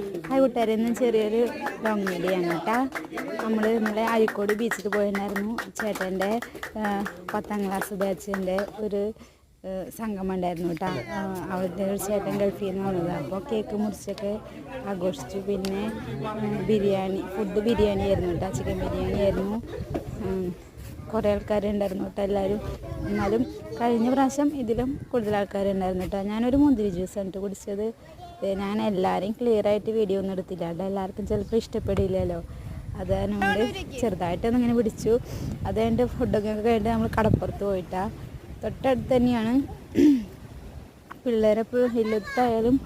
Hi കൂട്ടുകാരെ ഇന്ന് ചെറിയൊരു ലോങ് വീഡിയോ ആണ് കേട്ടോ. നമ്മൾ ഇന്നലെ അഴിക്കോട് ബീച്ചിൽ പോയിട്ടുണ്ടായിരുന്നു. ചേട്ടന്റെ പത്താം ക്ലാസ് ബാച്ചിന്റെ ഒരു സംഗമം ഉണ്ടായിരുന്നു കേട്ടോ. അവിടുത്തെ ഒരു ചേട്ടൻ ഗൾഫിൽ നിന്ന് വന്നത്. അപ്പോൾ കേക്ക് മുറിച്ചൊക്കെ ആഘോഷിച്ചു. പിന്നെ ബിരിയാണി ഫുഡ് ബിരിയാണി ആയിരുന്നു കേട്ടോ. ചിക്കൻ ബിരിയാണി ആയിരുന്നു. കുറേ ആൾക്കാരുണ്ടായിരുന്നു കേട്ടോ എല്ലാവരും എന്നാലും കഴിഞ്ഞ പ്രാവശ്യം ഇതിലും കൂടുതൽ ആൾക്കാരുണ്ടായിരുന്നു കേട്ടോ. ഞാനൊരു മുന്തിരി ജ്യൂസാണ് കേട്ടോ കുടിച്ചത്. ഞാൻ എല്ലാവരെയും ക്ലിയർ ആയിട്ട് വീഡിയോ ഒന്നും എടുത്തില്ല. കേട്ടോ എല്ലാവർക്കും ചിലപ്പോൾ ഇഷ്ടപ്പെടില്ലല്ലോ. അത് അതുകൊണ്ട് ചെറുതായിട്ടൊന്നും ഇങ്ങനെ പിടിച്ചു. അത് കഴിഞ്ഞിട്ട് ഫുഡൊക്കെ കഴിഞ്ഞിട്ട് നമ്മൾ കടപ്പുറത്ത് പോയിട്ടാ. തൊട്ടടുത്ത് തന്നെയാണ്. പിള്ളേരെ ഇല്ലത്തായാലും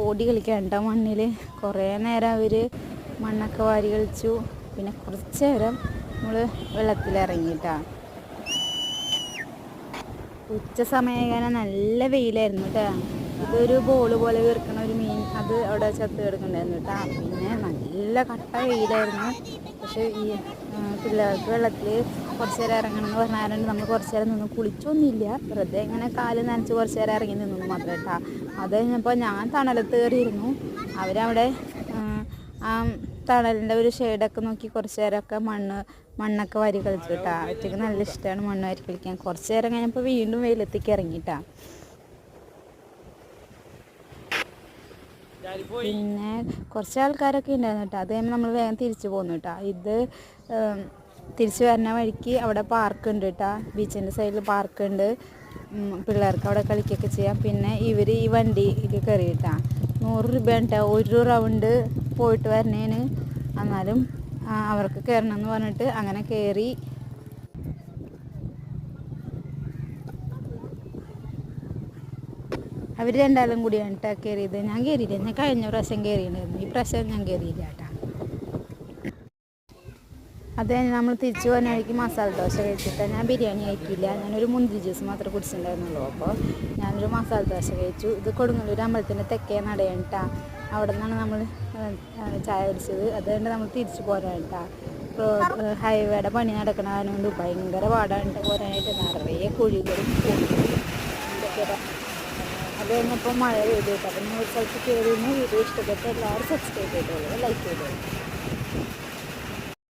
ഓടി കളിക്കാൻ കേട്ടോ മണ്ണിൽ കുറേ നേരം അവർ മണ്ണൊക്കെ വാരി കളിച്ചു. പിന്നെ കുറച്ച് നേരം നമ്മൾ വെള്ളത്തിലിറങ്ങിയിട്ടാ. ഉച്ച സമയം നല്ല വെയിലായിരുന്നു കേട്ടോ ഇതൊരു ബോൾ പോലെ വീർക്കണ ഒരു മീൻ അത് അവിടെ ചത്ത് കിടക്കണ്ടായിരുന്നു കേട്ടോ. പിന്നെ നല്ല കട്ട വെയിലായിരുന്നു. പക്ഷെ ഈ പിള്ളേർക്ക് വെള്ളത്തിൽ കുറച്ച് നേരം ഇറങ്ങണം എന്ന് പറഞ്ഞാലുണ്ട് നമ്മൾ കുറച്ച് നേരം നിന്ന് കുളിച്ചൊന്നുമില്ല. വെറുതെ ഇങ്ങനെ കാൽ നനച്ച് കുറച്ച് നേരം ഇറങ്ങി നിന്നു മാത്രം കേട്ടോ. അത് കഴിഞ്ഞപ്പോൾ ഞാൻ തണലത്ത് കയറിയിരുന്നു. അവരവിടെ ആ, തണലിന്റെ ഒരു ഷെയ്ഡൊക്കെ നോക്കി കുറച്ച് നേരമൊക്കെ മണ്ണ് മണ്ണൊക്കെ വരി കളിച്ചു കേട്ടോ. ഒറ്റയ്ക്ക് നല്ല ഇഷ്ടമാണ് മണ്ണ് വാരി കളിക്കാൻ. കുറച്ച് നേരം കഴിഞ്ഞപ്പോൾ വീണ്ടും വെയിലത്തേക്ക് ഇറങ്ങിട്ടാ പിന്നെ കുറച്ച് ആൾക്കാരൊക്കെ ഉണ്ടായിരുന്നു കേട്ടോ. അത് കഴിഞ്ഞ് നമ്മൾ വേഗം തിരിച്ചു പോന്നു കേട്ടോ. ഇത് തിരിച്ചു വരുന്ന വഴിക്ക് അവിടെ പാർക്ക് ഉണ്ട് കേട്ടോ. ബീച്ചിന്റെ സൈഡിൽ പാർക്ക് ഉണ്ട്. പിള്ളേർക്ക് അവിടെ കളിക്കുകയൊക്കെ ചെയ്യാം. പിന്നെ ഇവർ ഈ വണ്ടിയിൽ കയറി കേട്ടോ. നൂറ് രൂപ കേട്ടോ ഒരു റൗണ്ട് പോയിട്ട് വരണേന്. എന്നാലും അവർക്ക് കയറണം എന്ന് പറഞ്ഞിട്ട് അങ്ങനെ കയറി അവർ രണ്ടാളും കൂടിയാണ് കേട്ടോ കയറിയത് ഞാൻ കയറിയില്ല ഞാൻ കഴിഞ്ഞ പ്രാവശ്യം കയറിയിട്ടുണ്ടായിരുന്നു ഈ പ്രാവശ്യം ഞാൻ കയറിയില്ല കേട്ടോ അത് നമ്മൾ തിരിച്ചു പോകുന്ന വഴിക്ക് മസാല ദോശ കഴിച്ചിട്ട്. ഞാൻ ബിരിയാണി കഴിക്കില്ല ഞാനൊരു മുന്തിരി ജ്യൂസ് മാത്രമേ കുടിച്ചിട്ടുണ്ടായിരുന്നുള്ളൂ. അപ്പോൾ ഞാനൊരു മസാല ദോശ കഴിച്ചു. ഇത് കൊടുങ്ങല്ലൂർ അമ്പലത്തിന്റെ തെക്കേ നടയാണ് കേട്ടോ അവിടെ നിന്നാണ് നമ്മൾ ചായ കുടിച്ചത്. അതുകൊണ്ട് നമ്മൾ തിരിച്ചു പോരാൻ കേട്ടോ ഹൈവേയുടെ പണി നടക്കണ കൊണ്ട് ഭയങ്കര പാടാണ് ട്ടോ പോരാനായിട്ട്. നിറയെ കുഴികളും ഇതൊക്കെ വെറുതെ ഇന്നിപ്പോൾ മഴ പെയ്ത് അപ്പം സ്ഥലത്ത് കയറി വീഡിയോ ഇഷ്ടപ്പെട്ട എല്ലാവരും സബ്സ്ക്രൈബ് ചെയ്തോളൂ. ലൈക്ക് ചെയ്തോളൂ.